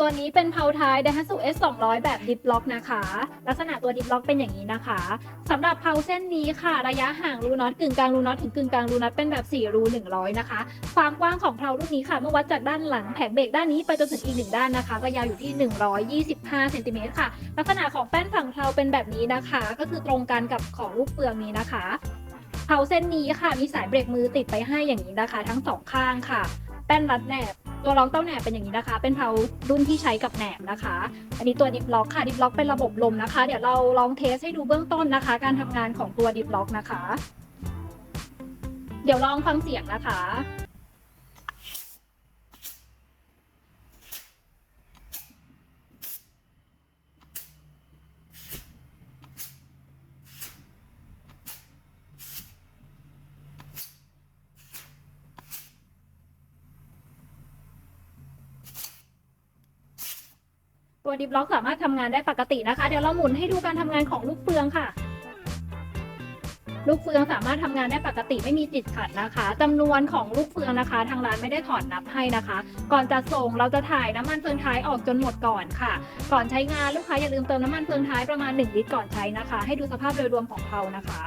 ตัวนี้เป็นเพาท้าย Daihatsu S 200 แบบดิฟล็อกนะคะ ลักษณะตัวดิฟล็อกเป็นอย่างนี้นะคะสำหรับเพาเส้นนี้ค่ะ ระยะห่างรูน็อตกึ่งกลางรูน็อตถึงกึ่งกลางรูน็อตเป็นแบบ4รู100 นะคะ ความกว้างของเพารุ่นนี้ค่ะ เมื่อวัดจากด้านหลังแผงเบรกด้านนี้ไปจนถึงอีกหนึ่งด้านนะคะ ก็ยาวอยู่ที่ 125เซนติเมตรค่ะ ลักษณะของแป้นฝั่งเพลาเป็นแบบนี้นะคะ ก็คือตรงกันกับของลูกเปลืองนี้นะคะเพลาเส้นนี้ค่ะมีสายเบรกมือติดไปให้อย่างนี้นะคะ ทั้งสองข้างค่ะ แป้นรัดแนบ ตัวรองเต้าแหนบเป็นอย่างนี้นะคะ เป็นเพลารุ่นที่ใช้กับแหนบนะคะ อันนี้ตัวดิฟล็อกค่ะ ดิฟล็อกเป็นระบบลมนะคะ เดี๋ยวเราลองเทสให้ดูเบื้องต้นนะคะ การทำงานของตัวดิฟล็อกนะคะ เดี๋ยวลองฟังเสียงนะคะ ตัวดิฟล็อกสามารถทำงานได้ปกตินะคะ เดี๋ยวเราหมุนให้ดูการทำงานของลูกเฟืองค่ะ ลูกเฟืองสามารถทำงานได้ปกติไม่มีติดขัดนะคะจำนวนของลูกเฟืองนะคะ ทางร้านไม่ได้ถอดนับให้นะคะ ก่อนจะส่งเราจะถ่ายน้ำมันเฟืองท้ายออกจนหมดก่อนค่ะ ก่อนใช้งานลูกค้าอย่าลืมเติมน้ำมันเฟืองท้ายประมาณ 1 ลิตรก่อนใช้นะคะ ให้ดูสภาพโดยรวมของเพานะคะ